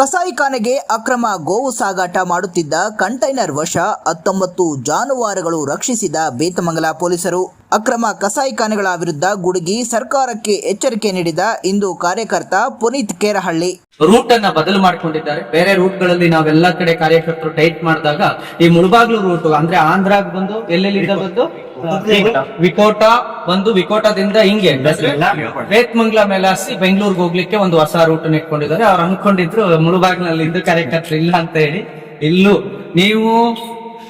ಕಸಾಯಿಖಾನೆಗೆ ಅಕ್ರಮ ಗೋವು ಸಾಗಾಟ ಮಾಡುತ್ತಿದ್ದ ಕಂಟೈನರ್ ವಶ ಹತ್ತೊಂಬತ್ತು ಜಾನುವಾರುಗಳು ರಕ್ಷಿಸಿದ ಬೇತಮಂಗಲ ಪೊಲೀಸರು. ಅಕ್ರಮ ಕಸಾಯಿಖಾನೆಗಳ ವಿರುದ್ಧ ಗುಡುಗಿ ಸರ್ಕಾರಕ್ಕೆ ಎಚ್ಚರಿಕೆ ನೀಡಿದ ಇಂದು ಕಾರ್ಯಕರ್ತ ಪುನೀತ್ ಕೇರಹಳ್ಳಿ. ರೂಟ್ ಅನ್ನ ಬದಲು ಮಾಡಿಕೊಂಡಿದ್ದಾರೆ. ಬೇರೆ ರೂಟ್ಗಳಲ್ಲಿ ನಾವೆಲ್ಲ ಕಡೆ ಕಾರ್ಯಕರ್ತರು ಟೈಟ್ ಮಾಡಿದಾಗ ಈ ಮುಳಬಾಗ್ಲು ರೂಟ್ ಅಂದ್ರೆ ಆಂಧ್ರಾಗ್ ಬಂದು ಎಲ್ಲೆಲ್ಲಿಂದ ಬಂದು? ವಿಕೋಟ ಬಂದು ವಿಕೋಟದಿಂದ ಹಿಂಗೆ ವೇತ್ಮಂಗ್ಲ ಮೇಲೆ ಹಸಿ ಬೆಂಗಳೂರಿಗೆ ಹೋಗ್ಲಿಕ್ಕೆ ಒಂದು ಹೊಸ ರೂಟ್ ಇಟ್ಕೊಂಡಿದ್ದಾರೆ. ಅವ್ರು ಅನ್ಕೊಂಡಿದ್ರು ಮುಳುಬಾಗ್ಲಲ್ಲಿ ಇದ್ದು ಕಾರ್ಯಕರ್ತರು ಇಲ್ಲ ಅಂತ ಹೇಳಿ. ಇಲ್ಲೂ ನೀವು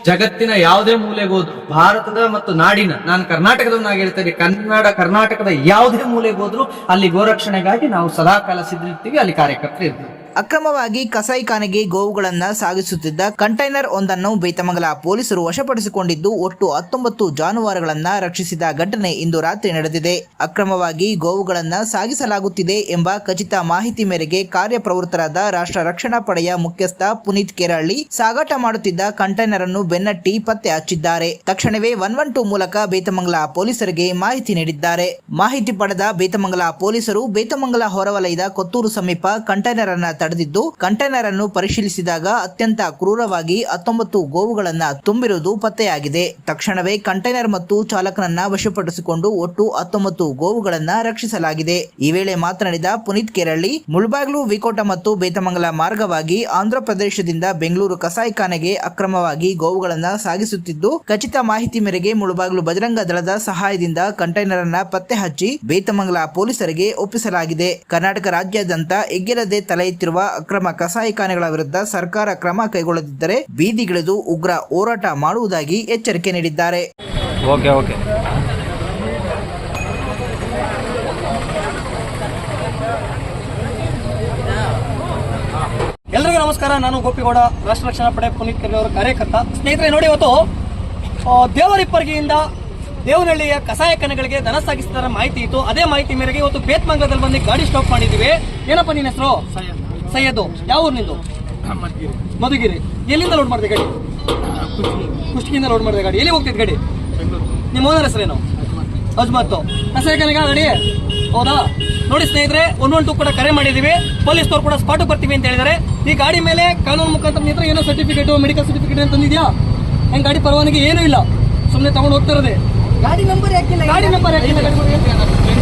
ಜಗತ್ತಿನ ಯಾವುದೇ ಮೂಲೆಗೆ ಹೋದ್ರು, ಭಾರತದ ಮತ್ತು ನಾಡಿನ, ನಾನು ಕರ್ನಾಟಕದವನಾಗಿ ಹೇಳ್ತೇನೆ, ಕನ್ನಡ, ಕರ್ನಾಟಕದ ಯಾವುದೇ ಮೂಲೆಗೆ ಹೋದ್ರು, ಅಲ್ಲಿ ಗೋರಕ್ಷಣೆಗಾಗಿ ನಾವು ಸದಾಕಾಲ ಸಿದ್ಧಿರ್ತೀವಿ ಅಲ್ಲಿ ಕಾರ್ಯಕರ್ತರು ಇರ್ತೀವಿ ಅಕ್ರಮವಾಗಿ ಕಸಾಯಿಖಾನೆಗೆ ಗೋವುಗಳನ್ನು ಸಾಗಿಸುತ್ತಿದ್ದ ಕಂಟೈನರ್ ಒಂದನ್ನು ಬೇತಮಂಗಲ ಪೊಲೀಸರು ವಶಪಡಿಸಿಕೊಂಡಿದ್ದು, ಒಟ್ಟು ಹತ್ತೊಂಬತ್ತು ಜಾನುವಾರುಗಳನ್ನ ರಕ್ಷಿಸಿದ ಘಟನೆ ಇಂದು ರಾತ್ರಿ ನಡೆದಿದೆ. ಅಕ್ರಮವಾಗಿ ಗೋವುಗಳನ್ನು ಸಾಗಿಸಲಾಗುತ್ತಿದೆ ಎಂಬ ಖಚಿತ ಮಾಹಿತಿ ಮೇರೆಗೆ ಕಾರ್ಯಪ್ರವೃತ್ತರಾದ ರಾಷ್ಟ್ರ ರಕ್ಷಣಾ ಪಡೆಯ ಮುಖ್ಯಸ್ಥ ಪುನೀತ್ ಕೆರಳ್ಳಿ ಸಾಗಾಟ ಮಾಡುತ್ತಿದ್ದ ಕಂಟೈನರ್ ಅನ್ನು ಬೆನ್ನಟ್ಟಿ ಪತ್ತೆ ಹಚ್ಚಿದ್ದಾರೆ. ತಕ್ಷಣವೇ ಒನ್ ಒನ್ ಟೂ ಮೂಲಕ ಬೇತಮಂಗಲ ಪೊಲೀಸರಿಗೆ ಮಾಹಿತಿ ನೀಡಿದ್ದಾರೆ. ಮಾಹಿತಿ ಪಡೆದ ಬೇತಮಂಗಲ ಪೊಲೀಸರು ಬೇತಮಂಗಲ ಹೊರವಲಯದ ಕೊತ್ತೂರು ಸಮೀಪ ಕಂಟೈನರ್ ಅನ್ನ ತಡೆದಿದ್ದು ಕಂಟೈನರ್ ಅನ್ನು ಪರಿಶೀಲಿಸಿದಾಗ ಅತ್ಯಂತ ಕ್ರೂರವಾಗಿ ಹತ್ತೊಂಬತ್ತು ಗೋವುಗಳನ್ನ ತುಂಬಿರುವುದು ಪತ್ತೆಯಾಗಿದೆ. ತಕ್ಷಣವೇ ಕಂಟೈನರ್ ಮತ್ತು ಚಾಲಕನನ್ನ ವಶಪಡಿಸಿಕೊಂಡು ಒಟ್ಟು ಹತ್ತೊಂಬತ್ತು ಗೋವುಗಳನ್ನ ರಕ್ಷಿಸಲಾಗಿದೆ. ಈ ವೇಳೆ ಮಾತನಾಡಿದ ಪುನೀತ್ ಕೇರಳ್ಳಿ, ಮುಳಬಾಗ್ಲು, ವಿಕೋಟ ಮತ್ತು ಬೇತಮಂಗಲ ಮಾರ್ಗವಾಗಿ ಆಂಧ್ರ ಪ್ರದೇಶದಿಂದ ಬೆಂಗಳೂರು ಕಸಾಯಿಖಾನೆಗೆ ಅಕ್ರಮವಾಗಿ ಗೋವುಗಳನ್ನ ಸಾಗಿಸುತ್ತಿದ್ದು, ಖಚಿತ ಮಾಹಿತಿ ಮೇರೆಗೆ ಮುಳಬಾಗ್ಲು ಬಜರಂಗ ದಳದ ಸಹಾಯದಿಂದ ಕಂಟೈನರ್ ಅನ್ನ ಪತ್ತೆ ಹಚ್ಚಿ, ಬೇತಮಂಗಲ ಪೊಲೀಸರಿಗೆ ಒಪ್ಪಿಸಲಾಗಿದೆ. ಕರ್ನಾಟಕ ರಾಜ್ಯಾದ್ಯಂತ ಎಗ್ಗಿರದೆ ತಲೆ ಅಕ್ರಮ ಕಸಾಯಿಖಾನೆಗಳ ವಿರುದ್ಧ ಸರ್ಕಾರ ಕ್ರಮ ಕೈಗೊಳ್ಳದಿದ್ದರೆ ಬೀದಿಗಿಳಿದು ಉಗ್ರ ಹೋರಾಟ ಮಾಡುವುದಾಗಿ ಎಚ್ಚರಿಕೆ ನೀಡಿದ್ದಾರೆ. ಓಕೆ ಓಕೆ ಎಲ್ರಿಗೂ ನಮಸ್ಕಾರ ನಾನು ಗೋಪಿಗೌಡ ರಾಷ್ಟ್ರ ರಕ್ಷಣಾ ಪಡೆ ಪುನೀತ್ ಕೆರೆ ಅವರ ಕಾರ್ಯಕರ್ತ. ಸ್ನೇಹಿತರೆ ನೋಡಿ ಇವತ್ತು ದೇವರಿಪ್ಪರ್ಗಿಯಿಂದ ದೇವನಹಳ್ಳಿಯ ಕಸಾಯ ಕನೆಗಳಿಗೆ ದನ ಸಾಗಿಸಿದ ಮಾಹಿತಿ ಇತ್ತು. ಅದೇ ಮಾಹಿತಿ ಮೇರೆಗೆ ಇವತ್ತು ಬೇತ್ಮಂಗಲದಲ್ಲಿ ಬಂದು ಗಾಡಿ ಸ್ಟಾಪ್ ಮಾಡಿದ್ದೀವಿ. ಏನಪ್ಪ ನಿನ್ನ ಹೆಸರು? ಸೈಯದ್ ಯಾವ ಊರು ನಿಂದು ಮಧುಗಿರಿ. ಎಲ್ಲಿಂದ ಲೋಡ್ ಮಾಡಿದೆ ಗಾಡಿ? ಕುಷ್ಟಗಿಯಿಂದ ಲೋಡ್ ಮಾಡಿದೆ ಗಾಡಿ. ಎಲ್ಲಿ ಹೋಗ್ತಿದ್ ಗಾಡಿ? ನಿಮ್ಮ ಓನರ್ ಹೆಸರೇನು? ಅಜ್ಮತ್ತು ಕಸಾಯಕನಿಗ ಗಾಡಿ ಹೌದಾ? ನೋಡಿ ಸ್ನೇಹಿತರೆ ಒನ್ ಒನ್ ಟು ಕೂಡ ಕರೆ ಮಾಡಿದೀವಿ. ಪೊಲೀಸ್ನವ್ರು ಕೂಡ ಸ್ಪಾಟ್ ಬರ್ತೀವಿ ಅಂತ ಹೇಳಿದ್ದಾರೆ ಈ ಗಾಡಿ ಮೇಲೆ ಕಾನೂನು ಮುಖಾಂತರ ನಿಂತರ ಏನೋ ಸರ್ಟಿಫಿಕೇಟ್ ಮೆಡಿಕಲ್ ಸರ್ಟಿಫಿಕೇಟ್ ಅಂತ ತಂದಿದ್ಯಾ? ಹೆಂಗ್ ಗಾಡಿ ಪರವಾನಗಿ ಏನೂ ಇಲ್ಲ. ಸುಮ್ಮನೆ ತಗೊಂಡು ಹೋಗ್ತಿರೋದೆ ಗಾಡಿ ನಂಬರ್ ಯಾಕಿಲ್ಲ? ಗಾಡಿ ನಂಬರ್ ಯಾಕಿಲ್ಲ? ಗಾಡಿ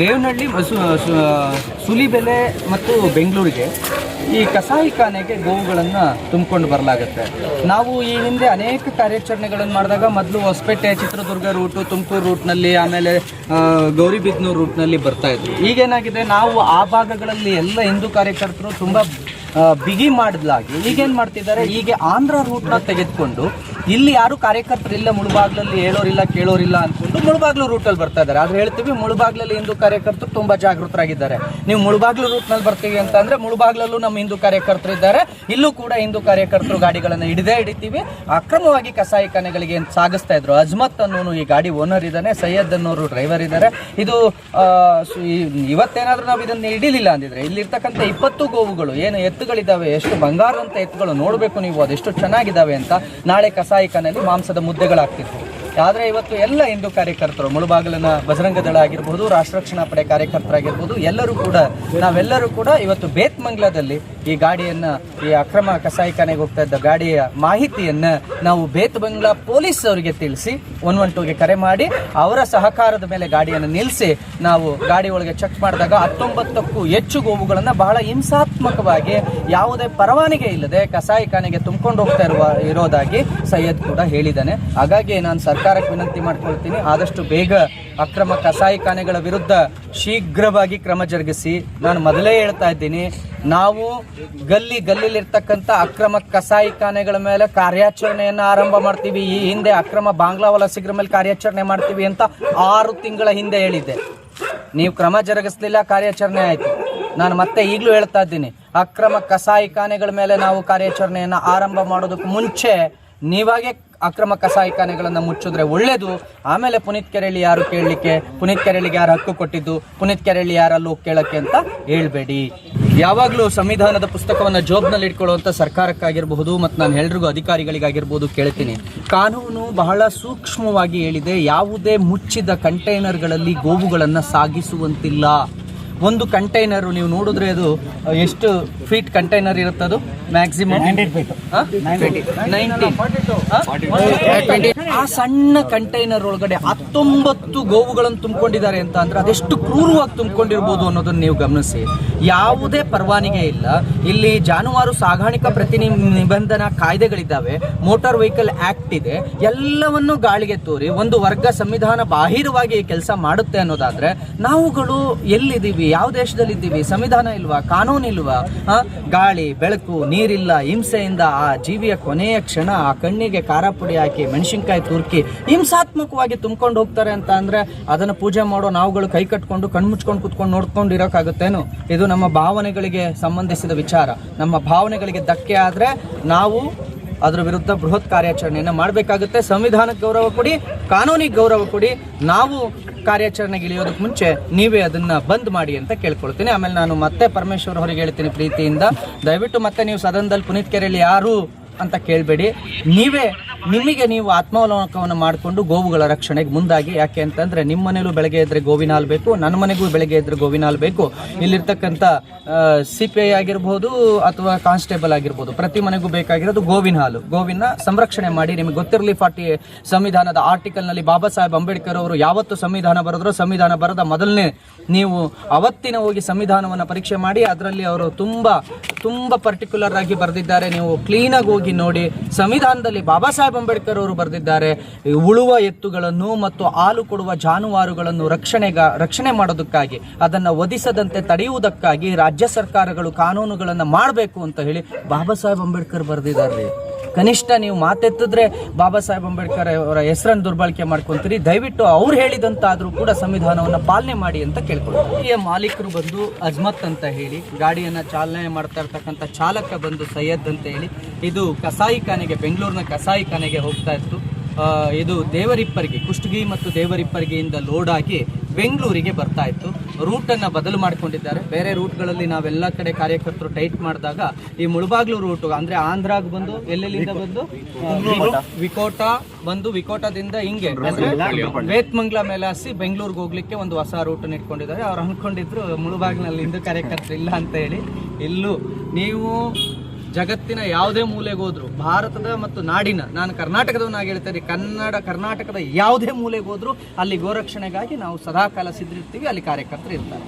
ದೇವನಹಳ್ಳಿ ಸುಲಿಬೆಲೆ ಮತ್ತು ಬೆಂಗಳೂರಿಗೆ ಈ ಕಸಾಯಿಖಾನೆಗೆ ಗೋವುಗಳನ್ನು ತುಂಬಿಕೊಂಡು ಬರಲಾಗುತ್ತೆ. ನಾವು ಈ ಹಿಂದೆ ಅನೇಕ ಕಾರ್ಯಾಚರಣೆಗಳನ್ನು ಮಾಡಿದಾಗ ಮೊದಲು ಹೊಸಪೇಟೆ, ಚಿತ್ರದುರ್ಗ ರೂಟು ತುಮಕೂರು ರೂಟ್ನಲ್ಲಿ ಆಮೇಲೆ ಗೌರಿಬಿದ್ನೂರು ರೂಟ್ನಲ್ಲಿ ಬರ್ತಾ ಇದ್ವಿ. ಈಗೇನಾಗಿದೆ, ನಾವು ಆ ಭಾಗಗಳಲ್ಲಿ ಎಲ್ಲ ಹಿಂದೂ ಕಾರ್ಯಕರ್ತರು ತುಂಬ ಬಿಗಿ ಮಾಡಲಾಗಿ ಈಗೇನು ಮಾಡ್ತಿದ್ದಾರೆ, ಹೀಗೆ ಆಂಧ್ರ ರೂಟ್ನ ತೆಗೆದುಕೊಂಡು ಇಲ್ಲಿ ಯಾರು ಕಾರ್ಯಕರ್ತರು ಇಲ್ಲ, ಮುಳುಬಾಗ್ಲಲ್ಲಿ ಹೇಳೋರಿಲ್ಲ, ಕೇಳೋರಿಲ್ಲ ಅಂದ್ಕೊಂಡು ಮುಳುಬಾಗ್ಲು ರೂಟಲ್ಲಿ ಬರ್ತಾ ಇದ್ದಾರೆ. ಆದ್ರೆ ಹೇಳ್ತೀವಿ, ಮುಳುಬಾಗ್ಲಲ್ಲಿ ಹಿಂದೂ ಕಾರ್ಯಕರ್ತರು ತುಂಬಾ ಜಾಗೃತರಾಗಿದ್ದಾರೆ. ನೀವು ಮುಳುಬಾಗ್ಲು ರೂಟ್ನಲ್ಲಿ ಬರ್ತೀವಿ ಅಂತ ಅಂದ್ರೆ ಮುಳುಬಾಗ್ಲಲ್ಲೂ ನಮ್ಮ ಹಿಂದೂ ಕಾರ್ಯಕರ್ತರು ಇದ್ದಾರೆ. ಇಲ್ಲೂ ಕೂಡ ಹಿಂದೂ ಕಾರ್ಯಕರ್ತರು ಗಾಡಿಗಳನ್ನ ಹಿಡಿದೇ ಹಿಡಿತೀವಿ. ಅಕ್ರಮವಾಗಿ ಕಸಾಯಿಖಾನೆಗಳಿಗೆ ಸಾಗಿಸ್ತಾ ಇದ್ರು. ಅಜ್ಮತ್ ಅನ್ನೋನು ಈ ಗಾಡಿ ಓನರ್ ಇದ್ದಾನೆ, ಸೈಯದ್ ಅನ್ನೋರು ಡ್ರೈವರ್ ಇದ್ದಾರೆ. ಇದು ಇವತ್ತೇನಾದ್ರೂ ನಾವು ಇದನ್ನ ಹಿಡಿಲಿಲ್ಲ ಅಂದಿದ್ರೆ, ಇಲ್ಲಿರ್ತಕ್ಕಂಥ ಇಪ್ಪತ್ತು ಗೋವುಗಳು, ಏನು ಎತ್ತುಗಳಿದ್ದಾವೆ, ಎಷ್ಟು ಬಂಗಾರದಂತ ಎತ್ತುಗಳು ನೋಡಬೇಕು ನೀವು, ಅದೆಷ್ಟು ಚೆನ್ನಾಗಿದ್ದಾವೆ ಅಂತ ನಾಳೆ ಕಸಾಯಿಖಾನೆಯಲ್ಲಿ ಮಾಂಸದ ಮುದ್ದೆಗಳಾಗ್ತಿತ್ತು ಆದರೆ ಇವತ್ತು ಎಲ್ಲ ಹಿಂದೂ ಕಾರ್ಯಕರ್ತರು, ಮುಳುಬಾಗಿಲಿನ ಬಜರಂಗ ದಳ ಆಗಿರ್ಬೋದು ರಾಷ್ಟ್ರ ರಕ್ಷಣಾ ಪಡೆ ಕಾರ್ಯಕರ್ತರಾಗಿರ್ಬೋದು, ಎಲ್ಲರೂ ಕೂಡ, ನಾವೆಲ್ಲರೂ ಕೂಡ ಇವತ್ತು ಬೇತ್ಮಂಗ್ಲದಲ್ಲಿ ಈ ಗಾಡಿಯನ್ನ, ಈ ಅಕ್ರಮ ಕಸಾಯಿಖಾನೆಗೆ ಹೋಗ್ತಾ ಇದ್ದ ಗಾಡಿಯ ಮಾಹಿತಿಯನ್ನ ನಾವು ಬೇತ್ಮಂಗ್ಲ ಪೊಲೀಸ್ ಅವರಿಗೆ ತಿಳಿಸಿ, ಒನ್ ಒನ್ ಟೂಗೆ ಕರೆ ಮಾಡಿ, ಅವರ ಸಹಕಾರದ ಮೇಲೆ ಗಾಡಿಯನ್ನು ನಿಲ್ಲಿಸಿ ನಾವು ಗಾಡಿ ಒಳಗೆ ಚೆಕ್ ಮಾಡಿದಾಗ ಹತ್ತೊಂಬತ್ತಕ್ಕೂ ಹೆಚ್ಚು ಗೋವುಗಳನ್ನ ಬಹಳ ಹಿಂಸಾತ್ಮಕವಾಗಿ ಯಾವುದೇ ಪರವಾನಿಗೆ ಇಲ್ಲದೆ ಕಸಾಯಿಖಾನೆಗೆ ತುಂಬಿಕೊಂಡು ಹೋಗ್ತಾ ಇರುವ, ಇರೋದಾಗಿ ಸೈಯದ್ ಕೂಡ ಹೇಳಿದ್ದಾನೆ. ಹಾಗಾಗಿ ನಾನು ಸರ್ಕಾರಕ್ಕೆ ವಿನಂತಿ ಮಾಡ್ಕೊಳ್ತೀನಿ, ಆದಷ್ಟು ಬೇಗ ಅಕ್ರಮ ಕಸಾಯಿಖಾನೆಗಳ ವಿರುದ್ಧ ಶೀಘ್ರವಾಗಿ ಕ್ರಮ ಜರುಗಿಸಿ. ನಾನು ಮೊದಲೇ ಹೇಳ್ತಾ ಇದ್ದೀನಿ ನಾವು ಗಲ್ಲಿ ಗಲ್ಲಿಲಿರ್ತಕ್ಕಂಥ ಅಕ್ರಮ ಕಸಾಯಿಖಾನೆಗಳ ಮೇಲೆ ಕಾರ್ಯಾಚರಣೆಯನ್ನು ಆರಂಭ ಮಾಡ್ತೀವಿ. ಈ ಹಿಂದೆ ಅಕ್ರಮ ಬಾಂಗ್ಲಾ ವಲಸಿಗರ ಮೇಲೆ ಕಾರ್ಯಾಚರಣೆ ಮಾಡ್ತೀವಿ ಅಂತ ಆರು ತಿಂಗಳ ಹಿಂದೆ ಹೇಳಿದ್ದೆ. ನೀವು ಕ್ರಮ ಜರುಗಿಸ್ಲಿಲ್ಲ, ಕಾರ್ಯಾಚರಣೆ ಆಯ್ತು. ನಾನು ಮತ್ತೆ ಈಗಲೂ ಹೇಳ್ತಾ ಇದ್ದೀನಿ, ಅಕ್ರಮ ಕಸಾಯಿಖಾನೆಗಳ ಮೇಲೆ ನಾವು ಕಾರ್ಯಾಚರಣೆಯನ್ನು ಆರಂಭ ಮಾಡೋದಕ್ಕೆ ಮುಂಚೆ ನೀವಾಗೆ ಅಕ್ರಮ ಕಸಾಯಿಖಾನೆಗಳನ್ನು ಮುಚ್ಚಿದ್ರೆ ಒಳ್ಳೇದು. ಆಮೇಲೆ ಪುನೀತ್ ಕೆರೆಳ್ಳಿ ಯಾರು ಕೇಳಲಿಕ್ಕೆ, ಪುನೀತ್ ಕೆರೆಳ್ಳಿಗೆ ಯಾರು ಹಕ್ಕು ಕೊಟ್ಟಿದ್ದು, ಪುನೀತ್ ಕೆರೆಳ್ಳಿ ಯಾರಲ್ಲೂ ಕೇಳಕ್ಕೆ ಅಂತ ಹೇಳ್ಬೇಡಿ. ಯಾವಾಗಲೂ ಸಂವಿಧಾನದ ಪುಸ್ತಕವನ್ನು ಜೋಬ್ನಲ್ಲಿ ಇಟ್ಕೊಳ್ಳುವಂಥ ಸರ್ಕಾರಕ್ಕಾಗಿರಬಹುದು ಮತ್ತು ನಾನು ಎಲ್ರಿಗೂ ಅಧಿಕಾರಿಗಳಿಗಾಗಿರ್ಬೋದು ಕೇಳ್ತೀನಿ. ಕಾನೂನು ಬಹಳ ಸೂಕ್ಷ್ಮವಾಗಿ ಹೇಳಿದೆ, ಯಾವುದೇ ಮುಚ್ಚಿದ ಕಂಟೈನರ್ಗಳಲ್ಲಿ ಗೋವುಗಳನ್ನು ಸಾಗಿಸುವಂತಿಲ್ಲ. ಒಂದು ಕಂಟೈನರ್ ನೀವು ನೋಡಿದ್ರೆ ಅದು ಎಷ್ಟು ಫೀಟ್ ಕಂಟೈನರ್ ಇರುತ್ತೆ ಅದು ಮ್ಯಾಕ್ಸಿಮಮ್ ಆ? ಸಣ್ಣ ಕಂಟೈನರ್ ಒಳಗಡೆ ಹತ್ತೊಂಬತ್ತು ಗೋವುಗಳನ್ನು ತುಂಬಿಕೊಂಡಿದ್ದಾರೆ ಅಂತ ಅಂದ್ರೆ ಅದೆಷ್ಟು ಕ್ರೂರವಾಗಿ ತುಂಬಿಕೊಂಡಿರ್ಬೋದು ಅನ್ನೋದನ್ನ ನೀವು ಗಮನಿಸಿ. ಯಾವುದೇ ಪರವಾನಿಗೆ ಇಲ್ಲ. ಇಲ್ಲಿ ಜಾನುವಾರು ಸಾಗಾಣಿಕಾ ಪ್ರತಿನಿ ನಿಬಂಧನಾ ಕಾಯ್ದೆಗಳಿದ್ದಾವೆ. ಮೋಟಾರ್ ವೆಹಿಕಲ್ ಆಕ್ಟ್ ಇದೆ. ಎಲ್ಲವನ್ನು ಗಾಳಿಗೆ ತೋರಿ ಒಂದು ವರ್ಗ ಸಂವಿಧಾನ ಬಾಹಿರವಾಗಿ ಕೆಲಸ ಮಾಡುತ್ತೆ ಅನ್ನೋದಾದ್ರೆ ನಾವುಗಳು ಎಲ್ಲಿದ್ದೀವಿ? ಯಾವ ದೇಶದಲ್ಲಿ ಇದ್ದೀವಿ ಸಂವಿಧಾನ ಇಲ್ವಾ? ಕಾನೂನು ಇಲ್ವಾ? ಗಾಳಿ, ಬೆಳಕು, ನೀರಿಲ್ಲ, ಹಿಂಸೆಯಿಂದ ಆ ಜೀವಿಯ ಕೊನೆಯ ಕ್ಷಣ ಆ ಕಣ್ಣಿಗೆ ಖಾರ ಪುಡಿ ಹಾಕಿ, ಮೆಣಸಿನ್ಕಾಯಿ ತುರ್ಕಿ ಹಿಂಸಾತ್ಮಕವಾಗಿ ತುಂಬ್ಕೊಂಡು ಹೋಗ್ತಾರೆ ಅಂತ ಅಂದ್ರೆ ಅದನ್ನು ಪೂಜೆ ಮಾಡೋ ನಾವುಗಳು ಕೈ ಕಟ್ಕೊಂಡು ಕಣ್ಮುಚ್ಕೊಂಡು ಕುತ್ಕೊಂಡು ನೋಡ್ಕೊಂಡು ಇರೋಕ್ಕಾಗುತ್ತೇನು ಇದು ನಮ್ಮ ಭಾವನೆಗಳಿಗೆ ಸಂಬಂಧಿಸಿದ ವಿಚಾರ. ನಮ್ಮ ಭಾವನೆಗಳಿಗೆ ಧಕ್ಕೆ ಆದ್ರೆ ನಾವು ಅದರ ವಿರುದ್ಧ ಬೃಹತ್ ಕಾರ್ಯಾಚರಣೆಯನ್ನು ಮಾಡಬೇಕಾಗುತ್ತೆ. ಸಂವಿಧಾನಕ್ಕೆ ಗೌರವ ಕೊಡಿ ಕಾನೂನಿಗೆ ಗೌರವ ಕೊಡಿ. ನಾವು ಕಾರ್ಯಾಚರಣೆಗೆ ಇಳಿಯೋದಕ್ಕೆ ಮುಂಚೆ ನೀವೇ ಅದನ್ನು ಬಂದ್ ಮಾಡಿ ಅಂತ ಕೇಳ್ಕೊಳ್ತೀನಿ. ಆಮೇಲೆ ನಾನು ಮತ್ತೆ ಪರಮೇಶ್ವರ್ ಅವರಿಗೆ ಹೇಳ್ತೀನಿ ಪ್ರೀತಿಯಿಂದ. ದಯವಿಟ್ಟು ಮತ್ತೆ ನೀವು ಸದನದಲ್ಲಿ ಪುನೀತ್ ಕೆರೆಯಲ್ಲಿ ಯಾರು ಅಂತ ಕೇಳಬೇಡಿ. ನೀವೇ ನಿಮಗೆ ನೀವು ಆತ್ಮಾವಲೋಕವನ್ನು ಮಾಡಿಕೊಂಡು ಗೋವುಗಳ ರಕ್ಷಣೆಗೆ ಮುಂದಾಗಿ. ಯಾಕೆ ಅಂತಂದ್ರೆ ನಿಮ್ಮ ಮನೇಲೂ ಬೆಳಗ್ಗೆ ಎದ್ರೆ ಗೋವಿನ ಹಾಲು ಬೇಕು, ನನ್ನ ಮನೆಗೂ ಬೆಳಗ್ಗೆ ಎದ್ರೆ ಗೋವಿನ ಹಾಲು ಬೇಕು. ಇಲ್ಲಿರ್ತಕ್ಕಂಥ ಸಿ ಪಿ ಐ ಆಗಿರ್ಬೋದು ಅಥವಾ ಕಾನ್ಸ್ಟೇಬಲ್ ಆಗಿರ್ಬೋದು, ಪ್ರತಿ ಮನೆಗೂ ಬೇಕಾಗಿರೋದು ಗೋವಿನ ಹಾಲು. ಗೋವಿನ ಸಂರಕ್ಷಣೆ ಮಾಡಿ, ನಿಮಗೆ ಗೊತ್ತಿರಲಿ ಫಾರ್ಟಿ ಸಂವಿಧಾನದ ಆರ್ಟಿಕಲ್ನಲ್ಲಿ ಬಾಬಾ ಸಾಹೇಬ್ ಅಂಬೇಡ್ಕರ್ ಅವರು ಯಾವತ್ತು ಸಂವಿಧಾನ ಬರೆದ್ರೋ ಸಂವಿಧಾನ ಬರೆದ ಮೊದಲನೇ ನೀವು ಅವತ್ತಿನ ಹೋಗಿ ಸಂವಿಧಾನವನ್ನು ಪರೀಕ್ಷೆ ಮಾಡಿ, ಅದರಲ್ಲಿ ಅವರು ತುಂಬ ತುಂಬ ಪರ್ಟಿಕ್ಯುಲರ್ ಆಗಿ ಬರೆದಿದ್ದಾರೆ. ನೀವು ಕ್ಲೀನಾಗಿ ಹೋಗಿ ನೋಡಿ ಸಂವಿಧಾನದಲ್ಲಿ ಬಾಬಾ ಸಾಹೇಬ್ ಅಂಬೇಡ್ಕರ್ ಅವರು ಬರೆದಿದ್ದಾರೆ ಉಳುವ ಎತ್ತುಗಳನ್ನು ಮತ್ತು ಹಾಲು ಕೊಡುವ ಜಾನುವಾರುಗಳನ್ನು ರಕ್ಷಣೆಗ, ರಕ್ಷಣೆ ಮಾಡೋದಕ್ಕಾಗಿ, ಅದನ್ನು ಒದಿಸದಂತೆ ತಡೆಯುವುದಕ್ಕಾಗಿ ರಾಜ್ಯ ಸರ್ಕಾರಗಳು ಕಾನೂನುಗಳನ್ನು ಮಾಡಬೇಕು ಅಂತ ಹೇಳಿ ಬಾಬಾ ಸಾಹೇಬ್ ಅಂಬೇಡ್ಕರ್ ಬರೆದಿದ್ದಾರೆ. ಕನಿಷ್ಠ ನೀವು ಮಾತೆತ್ತಿದ್ರೆ ಬಾಬಾ ಸಾಹೇಬ್ ಅಂಬೇಡ್ಕರ್ ಅವರ ಹೆಸರನ್ನು ದುರ್ಬಳಕೆ ಮಾಡ್ಕೊಂತೀರಿ. ದಯವಿಟ್ಟು ಅವ್ರು ಹೇಳಿದಂತಾದ್ರೂ ಕೂಡ ಸಂವಿಧಾನವನ್ನು ಪಾಲನೆ ಮಾಡಿ ಅಂತ ಕೇಳ್ಕೊಳ್ತೀವಿ ಮಾಲೀಕರು ಬಂದು ಅಜ್ಮತ್ ಅಂತ ಹೇಳಿ, ಗಾಡಿಯನ್ನು ಚಾಲನೆ ಮಾಡ್ತಾ ಇರ್ತಕ್ಕಂಥ ಚಾಲಕ ಬಂದು ಸೈಯದ್ ಅಂತ ಹೇಳಿ, ಇದು ಕಸಾಯಿಖಾನೆಗೆ ಬೆಂಗಳೂರಿನ ಕಸಾಯಿಖಾನೆಗೆ ಹೋಗ್ತಾ ಇತ್ತು. ಇದು ದೇವರಿಪ್ಪರಿಗೆ, ಕುಷ್ಟಗಿ ಮತ್ತು ದೇವರಿಪ್ಪರಿಗೆಯಿಂದ ಲೋಡ್ ಆಗಿ ಬೆಂಗಳೂರಿಗೆ ಬರ್ತಾ ಇತ್ತು. ರೂಟನ್ನು ಬದಲು ಮಾಡ್ಕೊಂಡಿದ್ದಾರೆ. ಬೇರೆ ರೂಟ್ಗಳಲ್ಲಿ ನಾವೆಲ್ಲ ಕಡೆ ಕಾರ್ಯಕರ್ತರು ಟೈಟ್ ಮಾಡಿದಾಗ ಈ ಮುಳಬಾಗ್ಲು ರೂಟ್ ಅಂದ್ರೆ ಆಂಧ್ರಾಗ್ ಬಂದು ಎಲ್ಲೆಲ್ಲಿಂದ ಬಂದು? ವಿಕೋಟಾ ಬಂದು ವಿಕೋಟದಿಂದ ಹಿಂಗೆ. ವೇತ್ ವೇತ್ಮಂಗ್ಲ ಮೇಲೆ ಹಸಿ ಬೆಂಗಳೂರಿಗೆ ಹೋಗ್ಲಿಕ್ಕೆ ಒಂದು ಹೊಸ ರೂಟ್ ಇಟ್ಕೊಂಡಿದ್ದಾರೆ. ಅವ್ರು ಅನ್ಕೊಂಡಿದ್ರು ಮುಳುಬಾಗ್ಲಲ್ಲಿ ಹಿಂದೂ ಕಾರ್ಯಕರ್ತರು ಇಲ್ಲ ಅಂತ ಹೇಳಿ. ಇಲ್ಲೂ ನೀವು ಜಗತ್ತಿನ ಯಾವುದೇ ಮೂಲೆಗೆ ಹೋದ್ರು, ಭಾರತದ ಮತ್ತು ನಾಡಿನ, ನಾನು ಕರ್ನಾಟಕದವನಾಗಿ ಹೇಳ್ತೇನೆ, ಕನ್ನಡ, ಕರ್ನಾಟಕದ ಯಾವುದೇ ಮೂಲೆಗೆ ಹೋದ್ರು, ಅಲ್ಲಿ ಗೋರಕ್ಷಣೆಗಾಗಿ ನಾವು ಸದಾಕಾಲ ಸಿದ್ಧಿರ್ತೀವಿ ಅಲ್ಲಿ ಕಾರ್ಯಕರ್ತರು ಇರ್ತಾರೆ.